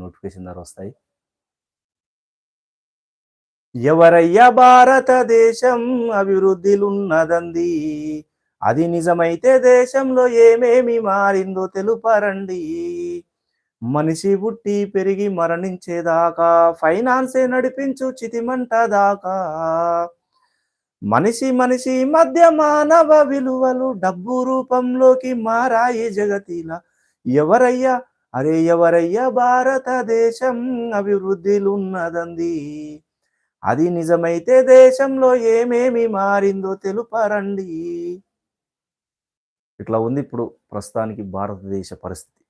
Notification ద్వారా వస్తాయి. ఎవరయ్యా భారతదేశం అభివృద్ధిలున్నదంది? అది నిజమైతే దేశంలో ఏమేమి మారిందో తెలుపరండి. మనిషి పుట్టి పెరిగి మరణించేదాకా ఫైనాన్సే నడిపించు చితిమంట దాకా. మనిషి మనిషి మధ్య మానవ విలువలు డబ్బు రూపంలోకి మారాయి జగతిలా. ఎవరయ్యా అరే ఎవరయ్యా భారతదేశం అభివృద్ధిలున్నదంది. అది నిజమైతే దేశంలో ఏమేమి మారిందో తెలుపరండి. ఇట్లా ఉంది ఇప్పుడు ప్రస్తుతానికి భారతదేశ పరిస్థితి.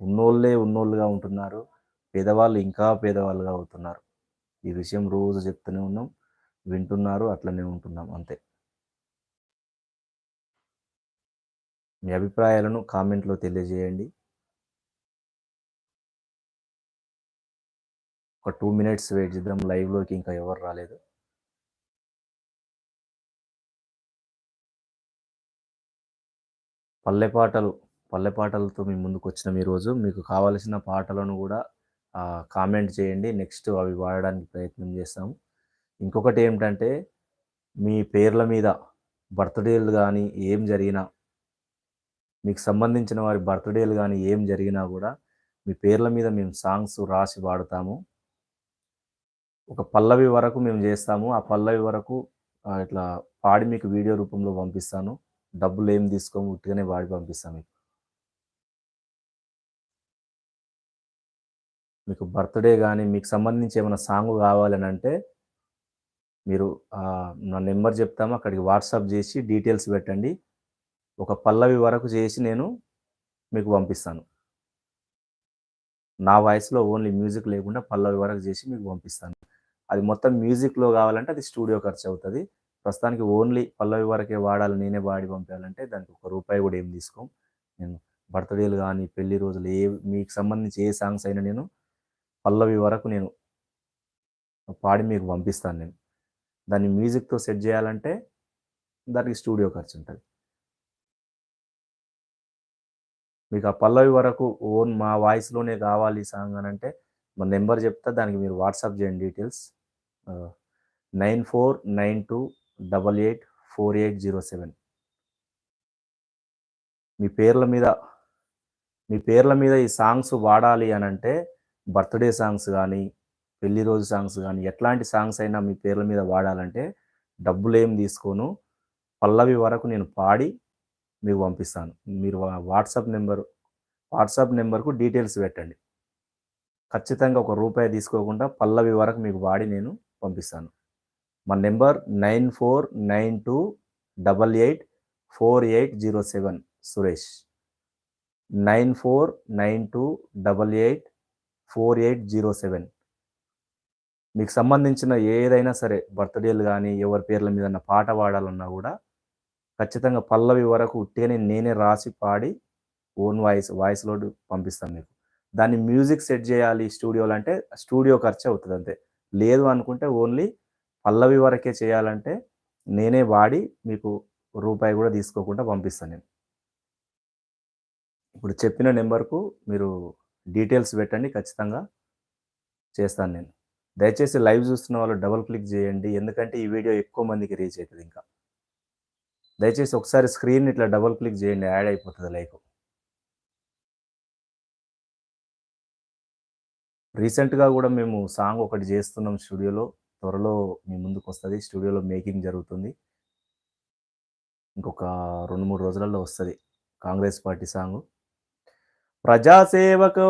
ఉన్నోళ్ళే ఉన్నోళ్ళుగా ఉంటున్నారు. పేదవాళ్ళు ఇంకా పేదవాళ్ళుగా అవుతున్నారు. ఈ విషయం రోజు చెప్తూనే ఉన్నాం. వింటున్నారు అట్లనే ఉంటున్నాం. అంతే. మీ అభిప్రాయాలను కామెంట్లో తెలియజేయండి. ఒక టూ మినిట్స్ వెయిట్ చేద్దాం. లైవ్లోకి ఇంకా ఎవరు రాలేదు. పల్లె పాటలు పల్లె పాటలతో మీ ముందుకు వచ్చిన ఈరోజు. మీకు కావలసిన పాటలను కూడా కామెంట్ చేయండి. నెక్స్ట్ అవి వాడడానికి ప్రయత్నం చేస్తాము ఇంకొకటి ఏమిటంటే మీ పేర్ల మీద బర్త్డేలు కానీ ఏం జరిగినా మీకు సంబంధించిన వారి బర్త్డేలు కానీ ఏం జరిగినా కూడా మీ పేర్ల మీద మేము సాంగ్స్ రాసి వాడతాము. ఒక పల్లవి వరకు మేము చేస్తాము. ఆ పల్లవి వరకు ఇట్లా పాడి మీకు వీడియో రూపంలో పంపిస్తాను. డబ్బులు ఏం తీసుకోము ఉట్టిగానే వాడి పంపిస్తాను మీకు. మీకు బర్త్డే కానీ మీకు సంబంధించి ఏమైనా సాంగ్ కావాలని అంటే మీరు నా నెంబర్ చెప్తాము. అక్కడికి వాట్సాప్ చేసి డీటెయిల్స్ పెట్టండి. ఒక పల్లవి వరకు చేసి నేను మీకు పంపిస్తాను. నా వాయిస్లో ఓన్లీ మ్యూజిక్ లేకుండా పల్లవి వరకు చేసి మీకు పంపిస్తాను. అది మొత్తం మ్యూజిక్లో కావాలంటే అది స్టూడియో ఖర్చు అవుతుంది. ప్రస్తుతానికి ఓన్లీ పల్లవి వరకే వాడాలి నేనే వాడి పంపించాలంటే దానికి ఒక రూపాయి కూడా ఏం తీసుకోం. నేను బర్త్డేలు కానీ పెళ్ళి రోజులు ఏ మీకు సంబంధించి ఏ సాంగ్స్ అయినా నేను పల్లవి వరకు నేను పాడి మీకు పంపిస్తాను నేను. దాన్ని మ్యూజిక్తో సెట్ చేయాలంటే దానికి స్టూడియో ఖర్చు ఉంటుంది. మీకు ఆ పల్లవి వరకు ఓన్ మా వాయిస్లోనే కావాలి ఈ సాంగ్ అని అంటే మా నెంబర్ చెప్తా దానికి మీరు వాట్సాప్ చేయండి details nine four nine two double eight four eight zero seven. మీ పేర్ల మీద మీ పేర్ల మీద ఈ సాంగ్స్ వాడాలి అని అంటే బర్త్డే సాంగ్స్ కానీ పెళ్ళి రోజు సాంగ్స్ కానీ ఎట్లాంటి సాంగ్స్ అయినా మీ పేర్ల మీద వాడాలంటే డబ్బులు ఏం తీసుకోను. పల్లవి వరకు నేను పాడి మీకు పంపిస్తాను. మీరు వాట్సాప్ నెంబర్ వాట్సాప్ నెంబర్కు డీటెయిల్స్ పెట్టండి. ఖచ్చితంగా ఒక రూపాయి తీసుకోకుండా పల్లవి వరకు మీకు వాడి నేను పంపిస్తాను. మా number nine four nine two double eight four eight zero seven Suresh. Nine four nine two double eight four eight zero seven. మీకు సంబంధించిన ఏదైనా సరే బర్త్డేలు కానీ ఎవరి పేర్ల మీద పాట పాడాలన్నా కూడా ఖచ్చితంగా పల్లవి వరకు ఉట్టిగానే నేనే రాసి పాడి ఓన్ వాయిస్ వాయిస్ లోడ్ పంపిస్తాను మీకు. దాన్ని మ్యూజిక్ సెట్ చేయాలి స్టూడియోలు అంటే స్టూడియో ఖర్చు అవుతుంది అంతే లేదు అనుకుంటే ఓన్లీ పల్లవి వరకే చేయాలంటే నేనే వాడి మీకు రూపాయి కూడా తీసుకోకుండా పంపిస్తాను నేను. ఇప్పుడు చెప్పిన నెంబర్కు మీరు డీటెయిల్స్ పెట్టండి ఖచ్చితంగా చేస్తాను నేను. దయచేసి లైవ్ చూస్తున్న వాళ్ళు డబుల్ క్లిక్ చేయండి ఎందుకంటే ఈ వీడియో ఎక్కువ మందికి రీచ్ అవుతుంది ఇంకా. దయచేసి ఒకసారి స్క్రీన్ ఇట్లా డబుల్ క్లిక్ చేయండి యాడ్ అయిపోతుంది లైక్. రీసెంట్గా కూడా మేము సాంగ్ ఒకటి చేస్తున్నాం స్టూడియోలో. త్వరలో మీ ముందుకు వస్తుంది స్టూడియోలో మేకింగ్ జరుగుతుంది. ఇంకొక రెండు మూడు రోజులలో వస్తుంది కాంగ్రెస్ పార్టీ సాంగ్. ప్రజాసేవకు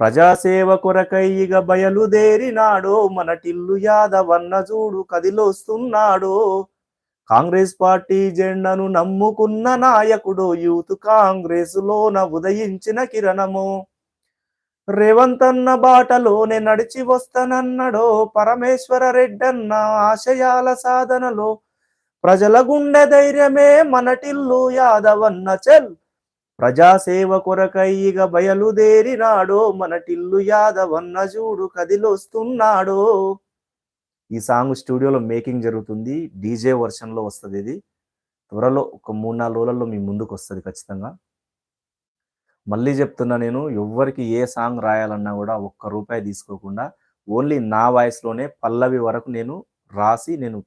ప్రజాసేవ కొరకయ్యిగా బయలుదేరినాడో మన టిల్లు యాదవన్న చూడు కదిలొస్తున్నాడో. కాంగ్రెస్ పార్టీ జెండాను నమ్ముకున్న నాయకుడు యూత్ కాంగ్రెస్ లోన ఉదయించిన కిరణము. రేవంత్ అన్న బాటలోనే నడిచి వస్తానన్నడో పరమేశ్వర రెడ్డన్న ఆశయాల సాధనలో. ప్రజల గుండె ధైర్యమే మనటిల్లు యాదవన్న చెల్. ప్రజాసేవ కొరకయ్యిగ బయలుదేరినాడో మనటిల్లు యాదవన్న చూడు కదిలొస్తున్నాడో. ఈ సాంగ్ స్టూడియోలో మేకింగ్ జరుగుతుంది. డీజే వర్షన్లో వస్తుంది ఇది. త్వరలో ఒక మూడు నాలుగు రోజులలో మీ ముందుకు వస్తుంది ఖచ్చితంగా. మళ్ళీ చెప్తున్నా నేను ఎవ్వరికి ఏ సాంగ్ రాయాలన్నా కూడా ఒక్క రూపాయి తీసుకోకుండా ఓన్లీ నా వాయిస్‌లోనే పల్లవి వరకు నేను రాసి నేను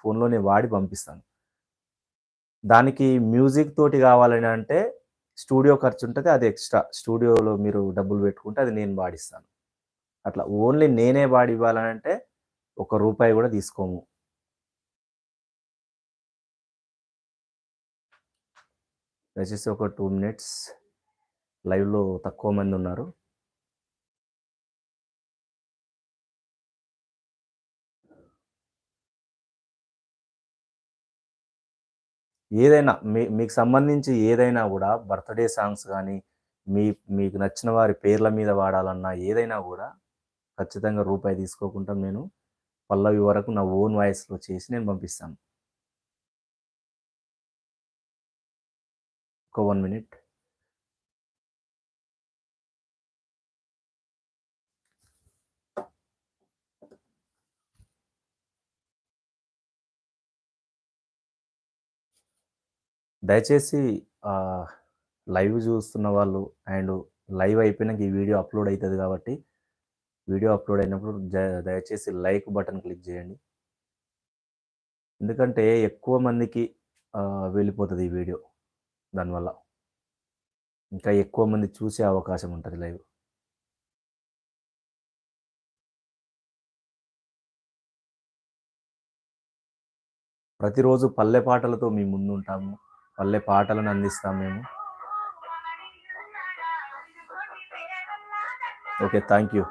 ఫోన్‌లోనే వాడి పంపిస్తాను. దానికి మ్యూజిక్ తోటి కావాలని అంటే స్టూడియో ఖర్చు ఉంటుంది అది ఎక్స్‌ట్రా. స్టూడియోలో మీరు డబ్బులు పెట్టుకుంటే అది నేను వాడిస్తాను. అట్లా ఓన్లీ నేనే వాడి ఇవ్వాలనంటే ఒక రూపాయి కూడా తీసుకోము. దయచేసి ఒక టూ మినిట్స్ లైవ్‌లో తక్కువ మంది ఉన్నారు ఏదైనా మీ మీకు సంబంధించి ఏదైనా కూడా బర్త్‌డే సాంగ్స్ కానీ మీ మీకు నచ్చిన వారి పేర్ల మీద వాడాలన్నా ఏదైనా కూడా ఖచ్చితంగా రూపాయి తీసుకోకుండా నేను పల్లవి వరకు నా ఓన్ వాయిస్‌లో చేసి నేను పంపిస్తాను. ఒక వన్ మినిట్. దయచేసి లైవ్ చూస్తున్న వాళ్ళు అండ్ లైవ్ అయిపోయినాక ఈ వీడియో అప్‌లోడ్ అవుతుంది కాబట్టి, వీడియో అప్‌లోడ్ అయినప్పుడు దయచేసి లైక్ బటన్ క్లిక్ చేయండి ఎందుకంటే ఎక్కువ మందికి వెళ్ళిపోతుంది ఈ వీడియో దానివల్ల. ఇంకా ఎక్కువ మంది చూసే అవకాశం ఉంటుంది లైవ్. ప్రతిరోజు పల్లె పాటలతో మీ ముందుంటాము. పల్లె పాటలను అందిస్తాం మేము. ఓకే. Thank you.